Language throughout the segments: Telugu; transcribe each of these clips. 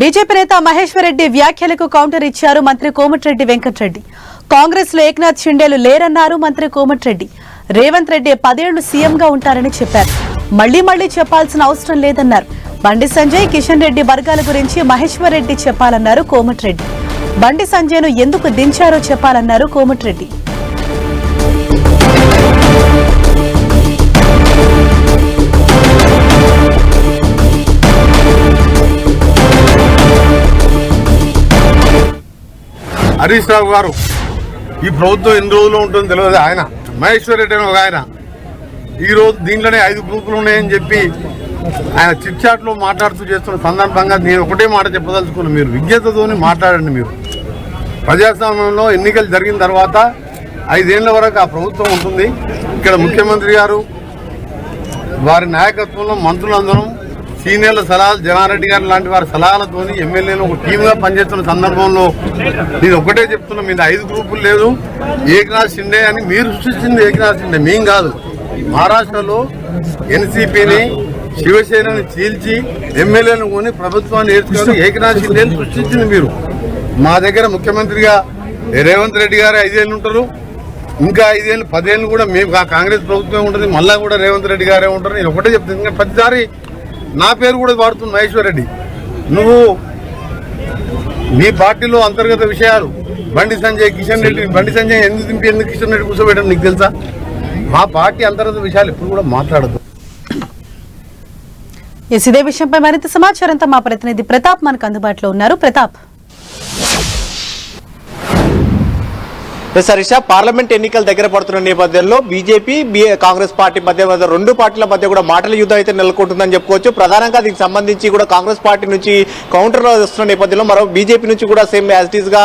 బీజేపీ నేత మహేశ్వర్ రెడ్డి వ్యాఖ్యలకు కౌంటర్ ఇచ్చారు మంత్రి కోమటిరెడ్డి వెంకటరెడ్డి. కాంగ్రెస్లో ఏక్నాథ్ షిండేలు లేరన్నారు మంత్రి కోమటిరెడ్డి. రేవంత్ రెడ్డి పదేళ్ళు సీఎంగా ఉంటారని చెప్పారు. మళ్ళీ మళ్ళీ చెప్పాల్సిన అవసరం లేదన్నారు. బండి సంజయ్ కిషన్ రెడ్డి వర్గాల గురించి మహేశ్వర్ రెడ్డి చెప్పాలన్నారు కోమటిరెడ్డి. బండి సంజయ్ను ఎందుకు దించారో చెప్పాలన్నారు కోమటిరెడ్డి. హరీష్ రావు గారు. ఈ ప్రభుత్వం ఎన్ని రోజుల్లో ఉంటుందో తెలియదు. ఆయన. మహేశ్వర్ రెడ్డి అని ఒక ఆయన. ఈ రోజు దీంట్లోనే ఐదు గ్రూపులు ఉన్నాయని చెప్పి ఆయన చిట్ మాట్లాడుతూ చేస్తున్న సందర్భంగా నేను ఒకటే మాట చెప్పదలుచుకున్నాను మీరు విజ్ఞతతోని మాట్లాడండి మీరు. ప్రజాస్వామ్యంలో ఎన్నికలు జరిగిన తర్వాత ఐదేళ్ళ వరకు ఆ ప్రభుత్వం ఉంటుంది. ఇక్కడ ముఖ్యమంత్రి గారు వారి నాయకత్వంలో మంత్రులందరం సీనియర్ల సలహాలు జనారెడ్డి గారు లాంటి వారి సలహాలతోని ఎమ్మెల్యేలు ఒక టీమ్గా పనిచేస్తున్న సందర్భంలో నేను ఒకటే చెప్తున్నా మీద ఐదు గ్రూపులు లేదు. ఏకనాథ్ షిండే అని మీరు సృష్టించింది ఏకనాథ్ షిండే మేం కాదు. మహారాష్ట్రలో ఎన్సీపీని శివసేనని చీల్చి ఎమ్మెల్యేలను కొని ప్రభుత్వాన్ని ఏర్చుకొని ఏకనాథ్ షిండేని సృష్టించింది మీరు. మా దగ్గర ముఖ్యమంత్రిగా రేవంత్ రెడ్డి గారు ఐదేళ్ళు ఉంటారు. ఇంకా ఐదేళ్ళు పదేళ్ళు కూడా మేము కాంగ్రెస్ ప్రభుత్వం ఉంటుంది. మళ్ళా కూడా రేవంత్ రెడ్డి గారే ఉంటారు. నేను ఒకటే చెప్తాను ఇంకా ప్రతిసారి నా పేరు కూడా వాడుతుంది మహేశ్వర్ రెడ్డి. నువ్వు నీ పార్టీలో అంతర్గత విషయాలు బండి సంజయ్ కిషన్ రెడ్డి బండి సంజయ్ ఎందుకు దింపి ఎందుకు కిషన్ రెడ్డి కూర్చోబెట్టడం నీకు తెలుసా? మా పార్టీ అంతర్గత విషయాలు ఎప్పుడు కూడా మాట్లాడదు. ఎస్ ఇదే విషయంపై మరింత సమాచారంతో మా ప్రతినిధి ప్రతాప్ మనకు అందుబాటులో ఉన్నారు. ప్రతాప్. సరిష పార్లమెంట్ ఎన్నికల దగ్గర పడుతున్న నేపథ్యంలో బీజేపీ బిఏ కాంగ్రెస్ పార్టీ మధ్య రెండు పార్టీల మధ్య కూడా మాటల యుద్ధం అయితే నెలకొంటుందని చెప్పుకోవచ్చు. ప్రధానంగా దీనికి సంబంధించి కూడా కాంగ్రెస్ పార్టీ నుంచి కౌంటర్ వస్తున్న నేపథ్యంలో మరో బీజేపీ నుంచి కూడా సేమ్ యాజ్ ఇట్గా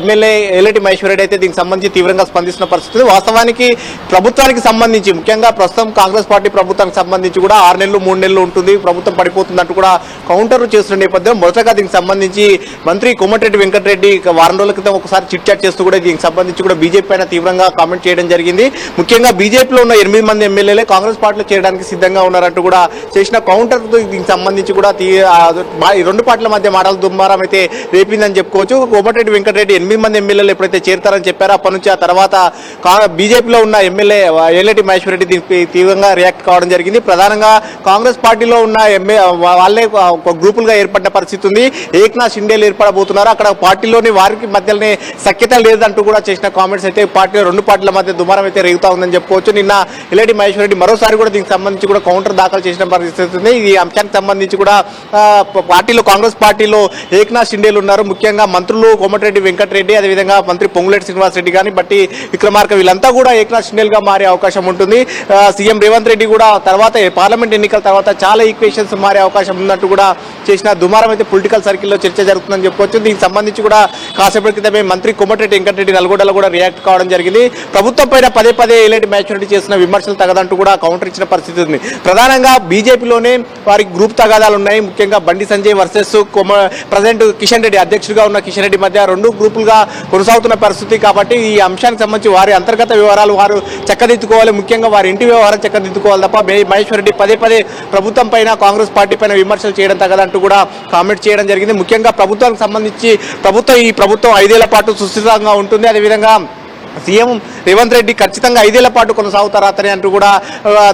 ఎమ్మెల్యే ఎల్లటి మహేశ్వర్ రెడ్డి అయితే దీనికి సంబంధించి తీవ్రంగా స్పందిస్తున్న పరిస్థితి. వాస్తవానికి ప్రభుత్వానికి సంబంధించి ముఖ్యంగా ప్రస్తుతం కాంగ్రెస్ పార్టీ ప్రభుత్వానికి సంబంధించి కూడా ఆరు నెలలు మూడు నెలలు ఉంటుంది. ప్రభుత్వం పడిపోతుంది అంటూ కూడా కౌంటర్ చేస్తున్న నేపథ్యం మొదటగా దీనికి సంబంధించి మంత్రి కోమటిరెడ్డి వెంకటరెడ్డి వారం రోజుల క్రితం ఒకసారి చిట్ చాట్ చేస్తూ కూడా దీనికి సంబంధించి కూడా బీజేపీ పైన తీవ్రంగా కామెంట్ చేయడం జరిగింది. ముఖ్యంగా బీజేపీలో ఉన్న ఎనిమిది మంది ఎమ్మెల్యేలే కాంగ్రెస్ పార్టీలో చేయడానికి సిద్ధంగా ఉన్నారంటూ కూడా చేసిన కౌంటర్ దీనికి సంబంధించి కూడా తీ- రెండు పార్టీల మధ్య మాటల దుమ్మారం అయితే రేపిందని చెప్పుకోవచ్చు. కోమటిరెడ్డి వెంకటరెడ్డి ఎనిమిది మంది ఎమ్మెల్యేలు ఎప్పుడైతే చేరుతారని చెప్పారో అప్పటి నుంచి ఆ తర్వాత బీజేపీలో ఉన్న ఎమ్మెల్యే ఎల్లటి మహేశ్వర్ రెడ్డి దీనికి తీవ్రంగా రియాక్ట్ కావడం జరిగింది. ప్రధానంగా కాంగ్రెస్ పార్టీలో ఉన్న ఎమ్మె వాళ్ళే ఒక గ్రూపులుగా ఏర్పడిన పరిస్థితి ఉంది. ఏక్నాథ్ షిండేలు ఏర్పడబోతున్నారు. అక్కడ పార్టీలోని వారికి మధ్యలోనే సఖ్యత లేదంటూ కూడా చేసిన కామెంట్స్ అయితే పార్టీ రెండు పార్టీల మధ్య దుమారం అయితే రేగుతా ఉందని చెప్పుకోవచ్చు. నిన్న ఎల్లటి మహేశ్వర్ రెడ్డి మరోసారి కూడా దీనికి సంబంధించి కూడా కౌంటర్ దాఖలు చేసిన పరిస్థితి ఈ అంశానికి సంబంధించి కూడా పార్టీలో కాంగ్రెస్ పార్టీలో ఏక్నాథ్ షిండేలు ఉన్నారు. ముఖ్యంగా మంత్రులు కోమటిరెడ్డి వెంకటరెడ్డి అదేవిధంగా మంత్రి పొంగులేటి శ్రీనివాసరెడ్డి కానీ బట్టి విక్రమార్క వీళ్ళంతా కూడా ఏక్నాథ్ షిండేలుగా మారే అవకాశం ఉంటుంది. సీఎం రేవంత్ రెడ్డి కూడా తర్వాత పార్లమెంట్ ఎన్నికల తర్వాత చాలా ఈక్వేషన్స్ మారే అవకాశం ఉన్నట్టు కూడా చేసిన దుమారం అయితే పొలిటికల్ సర్కిల్లో చర్చ జరుగుతుందని చెప్పుకోవచ్చు. దీనికి సంబంధించి కూడా కాసేపటి క్రితమే మంత్రి కోమటిరెడ్డి వెంకటరెడ్డి నల్గొండలో కూడా రియాక్ట్ కావడం జరిగింది. ప్రభుత్వం పైన పదే పదే ఎలాంటి మ్యాచ్యూరిటీ చేసిన విమర్శలు తగదంటూ కూడా కౌంటర్ ఇచ్చిన పరిస్థితి ఉంది. ప్రధానంగా బీజేపీలోనే వారి గ్రూప్ తగాదాలు ఉన్నాయి. ముఖ్యంగా బండి సంజయ్ వర్సెస్ కొమ ప్రజెంట్ కిషన్ రెడ్డి అధ్యక్షుడిగా ఉన్న కిషన్ రెడ్డి మధ్య రెండు గ్రూపులుగా కొనసాగుతున్న పరిస్థితి కాబట్టి ఈ అంశానికి సంబంధించి వారి అంతర్గత వ్యవహారాలు వారు చక్కదిద్దుకోవాలి. ముఖ్యంగా వారి ఇంటి వ్యవహారం చక్కదిద్దుకోవాలి తప్ప మహేశ్వర మహేశ్వర్ రెడ్డి పదే పదే ప్రభుత్వం పైన కాంగ్రెస్ పార్టీ పైన విమర్శలు చేయడం తగదంటూ కూడా కామెంట్ చేయడం జరిగింది. ముఖ్యంగా ప్రభుత్వానికి సంబంధించి ప్రభుత్వం ఈ ప్రభుత్వం ఐదేళ్ళ పాటు సుస్థిరంగా ఉంటుంది. అది అదేవిధంగా సీఎం రేవంత్ రెడ్డి ఖచ్చితంగా ఐదేళ్ళ పాటు కొనసాగుతారా అతని అంటూ కూడా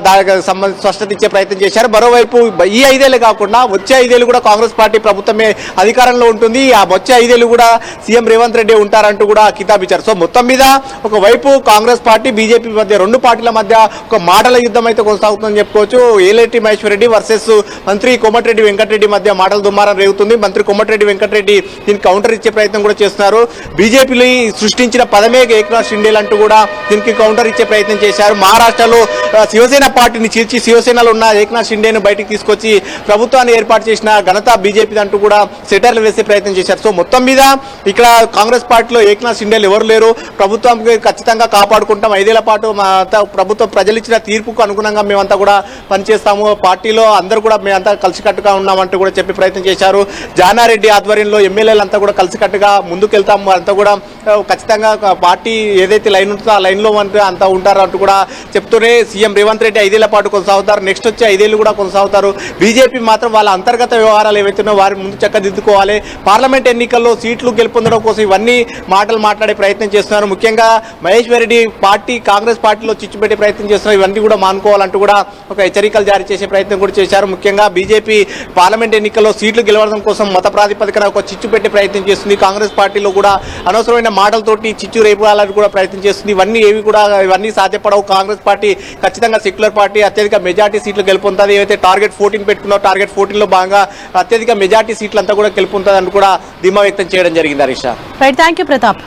దానికి సంబంధించి స్పష్టత ఇచ్చే ప్రయత్నం చేశారు. మరోవైపు ఈ ఐదేళ్ళు కాకుండా వచ్చే ఐదేళ్ళు కూడా కాంగ్రెస్ పార్టీ ప్రభుత్వమే అధికారంలో ఉంటుంది. ఆ వచ్చే ఐదేళ్ళు కూడా సీఎం రేవంత్ రెడ్డి ఉంటారంటూ కూడా కితాబ్ ఇచ్చారు. సో మొత్తం మీద ఒకవైపు కాంగ్రెస్ పార్టీ బీజేపీ మధ్య రెండు పార్టీల మధ్య ఒక మాటల యుద్ధం అయితే కొనసాగుతుందని చెప్పుకోవచ్చు. ఏలేటి మహేశ్వర్ రెడ్డి వర్సెస్ మంత్రి కోమటిరెడ్డి వెంకటరెడ్డి మధ్య మాటల దుమారం రేగుతుంది. మంత్రి కోమటిరెడ్డి వెంకటరెడ్డి దీనికి కౌంటర్ ఇచ్చే ప్రయత్నం కూడా చేస్తున్నారు. బీజేపీ సృష్టించిన పదమే ఏకనాథ్ షిండేల్ అంటూ కూడా దీనికి కౌంటర్ ఇచ్చే ప్రయత్నం చేశారు. మహారాష్ట్రలో శివసేన పార్టీని చీల్చి శివసేనలో ఉన్న ఏక్నాథ్ షిండేను బయటికి తీసుకొచ్చి ప్రభుత్వాన్ని ఏర్పాటు చేసిన ఘనత బీజేపీ అంటూ కూడా సెటర్లు వేసే ప్రయత్నం చేశారు. సో మొత్తం మీద ఇక్కడ కాంగ్రెస్ పార్టీలో ఏక్నాథ్ షిండేలు ఎవరు లేరు. ప్రభుత్వం ఖచ్చితంగా కాపాడుకుంటాం. ఐదేళ్ళ పాటు మా ప్రభుత్వం ప్రజలు ఇచ్చిన తీర్పుకు అనుగుణంగా మేమంతా కూడా పనిచేస్తాము. పార్టీలో అందరూ కూడా మేమంతా కలిసికట్టుగా ఉన్నామంటూ కూడా చెప్పే ప్రయత్నం చేశారు. జానారెడ్డి ఆధ్వర్యంలో ఎమ్మెల్యేలంతా కూడా కలిసికట్టుగా ముందుకెళ్తాము. అంతా కూడా ఖచ్చితంగా పార్టీ ఏదైతే లైన్ ఉంటుందో ఆ లైన్లో అంటే అంతా ఉంటారు అంటూ కూడా చెప్తూనే సీఎం రేవంత్ రెడ్డి ఐదేళ్ళ పాటు కొనసాగుతారు. నెక్స్ట్ వచ్చే ఐదేళ్ళు కూడా కొనసాగుతారు. బీజేపీ మాత్రం వాళ్ళ అంతర్గత వ్యవహారాలు ఏవైతున్నాయో వారి ముందు చక్కదిద్దుకోవాలి. పార్లమెంట్ ఎన్నికల్లో సీట్లు గెలుపొందడం కోసం ఇవన్నీ మాటలు మాట్లాడే ప్రయత్నం చేస్తున్నారు. ముఖ్యంగా మహేశ్వర్ రెడ్డి పార్టీ కాంగ్రెస్ పార్టీలో చిచ్చుపెట్టే ప్రయత్నం చేస్తున్నారు. ఇవన్నీ కూడా మానుకోవాలంటూ కూడా ఒక హెచ్చరికలు జారీ చేసే ప్రయత్నం కూడా చేశారు. ముఖ్యంగా బీజేపీ పార్లమెంట్ ఎన్నికల్లో సీట్లు గెలవడం కోసం మత ప్రాతిపదికన ఒక చిచ్చు పెట్టే ప్రయత్నం చేస్తుంది. కాంగ్రెస్ పార్టీలో కూడా అనవసరమైన మాటలతోటి చిచ్చు రేపాలని కూడా ప్రయత్నం చేస్తుంది. ఇవన్నీ ఏవి కూడా ఇవన్నీ సాధ్యపడవు. కాంగ్రెస్ పార్టీ ఖచ్చితంగా సెక్యులర్ పార్టీ అత్యధిక మెజార్టీ సీట్లు గెలుపొందుతుంది. ఏవైతే టార్గెట్ ఫోర్టీన్ పెట్టుకున్నో టార్గెట్ ఫోర్టీన్లో భాగంగా అత్యధిక మెజార్టీ సీట్లు అంతా కూడా గెలుపొందుతుంది కూడా ధీమా వ్యక్తం చేయడం జరిగింది Harish right thank you Pratap.